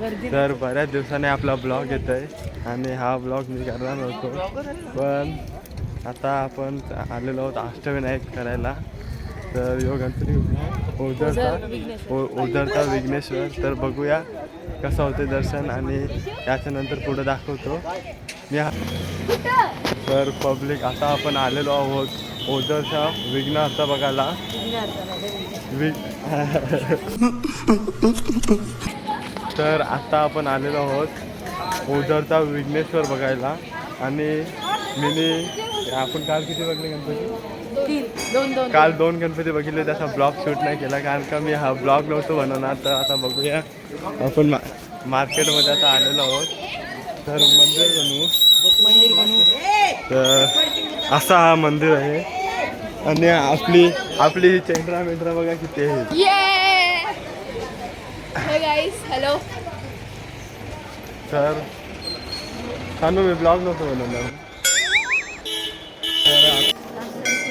तर बऱ्याच दिवसाने आपला ब्लॉग येत आहे आणि हा ब्लॉग मी करणार नव्हतो पण आता आपण आलेलो आहोत अष्टविनायक करायला. तर यो गणपती ओझरचा ओ- ओझरचा विघ्नेश्वर. तर बघूया कसं होते दर्शन आणि त्याच्यानंतर पुढे दाखवतो. मी तर पब्लिक आता आपण आलेलो आहोत ओझरच्या विघ्नाचा बघायला. वि तर आता आपण आलेलो आहोत ओझरचा विघ्नेश्वर बघायला. आणि मिनी आपण काल किती बघले गणपती? काल दोन गणपती बघितले त्याचा ब्लॉग शूट नाही केला कारण का मी हा ब्लॉग नव्हतो बनवणार तर आता बघूया. आपण मा मार्केटमध्ये आता आलेलो आहोत. तर मंदिर बनवू. मंदिर बनवू तर असा हा मंदिर आहे. आणि आपली आपली चेंद्रा मेंद्रा बघा किती आहे. हॅलो तर सांगू मी ब्लॉग नव्हतो बनवणार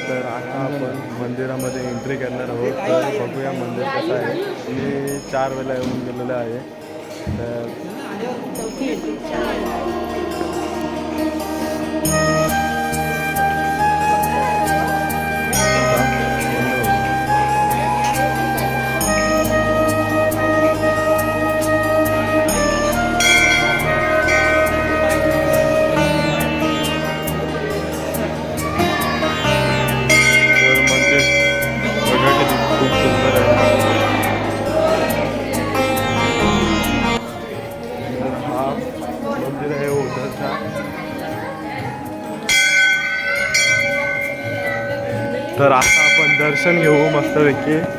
तर आता आपण मंदिरामध्ये एंट्री करणार आहोत. तर बघूया मंदिर कसं आहे. मी चार वेळेला येऊन गेलेलो आहे. तर तर आता आपण दर्शन घेऊ मस्तपैकी.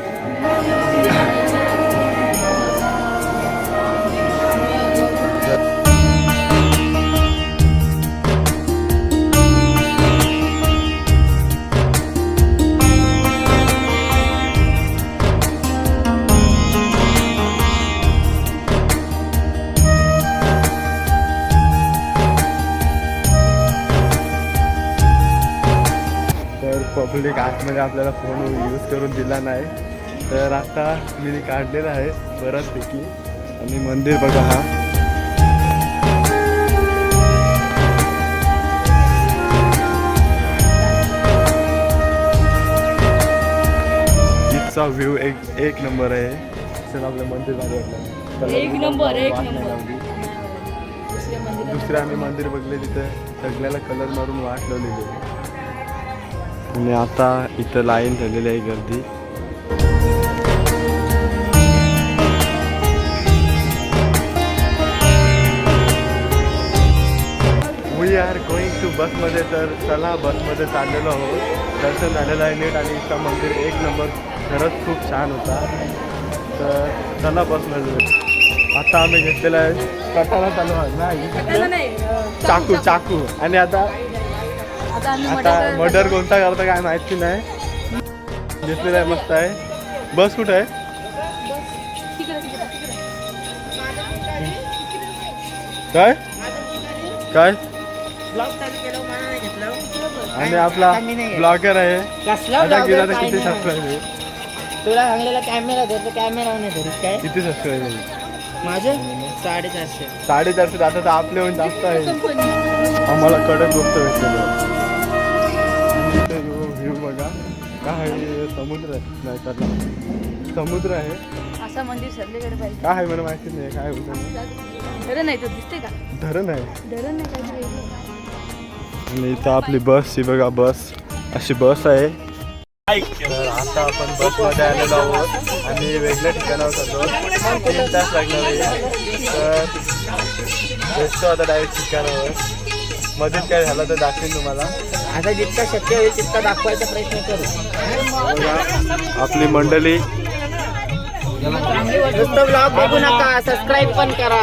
तर पब्लिक आतमध्ये आपल्याला फोन यूज करून दिला नाही. तर आता मी काढलेला आहे बऱ्याचपैकी आणि मंदिर बघा हा. इथचा व्ह्यू एक एक नंबर आहे. चल आपलं मंदिर वाटलं एक नंबर, एक नंबर. दुसरे आम्ही मंदिर बघले तिथे सगळ्याला कलर मारून वाट लावलेली आहे. आणि आता इथं लाईन झालेली आहे गर्दी. वी आर गोईंग टू बसमध्ये तर चला बसमध्ये चाललेलो आहोत. दर्शन झालेलं आहे नीट आणि इथं मंदिर एक नंबर. खरंच खूप छान होता. तर चला बसमध्ये आता आम्ही घेतलेला आहे. कटाला चालू आहे? नाही. त्याला नाही? अं, चाकू चाकू. आणि आता आता आम्ही आता मटार- मर्डर कोणता करता काय माहिती नाही? घेतलेला आहे मस्त आहे. बस कुठं आहे? काय? काय? आणि आपला ब्लॉगर आहे. आता काय किती. सबस्क्राईब आहे? तुला सांगलेला कॅमेरा धर तर कॅमेरा नाही धरीत काय? किती सबस्क्राईब आहे? माझे? साडेचारशे. साडेचारशे. आता तर आपले होऊन जास्त आहे. आम्हाला कडक गोष्ट भेटलेली बघा. काय समुद्र आहे नाही तर समुद्र आहे. असा मंदिर सरलेकडे पाहिजे. काय आहे मला माहिती नाही काय होतं धरण नाही तो दिसते का? धरण आहे. धरण नाही काहीतरी वेगळं. आणि इथं आपली बस ही बघा बस. अशी बस आहे. तर आता आपण बसमध्ये आलेलो आहोत. आणि वेगळ्या ठिकाणावर चाललो तीन तास लागणार आहे. तर भेटतो आता डायरेक्ट ठिकाणावर. मध्येच काय झालं तर दाखवेन तुम्हाला. आता जितका शक्य होईल तितका दाखवायचा प्रयत्न करू. आपली मंडळी. नुसतं ब्लॉग बघू नका सबस्क्राईब पण करा.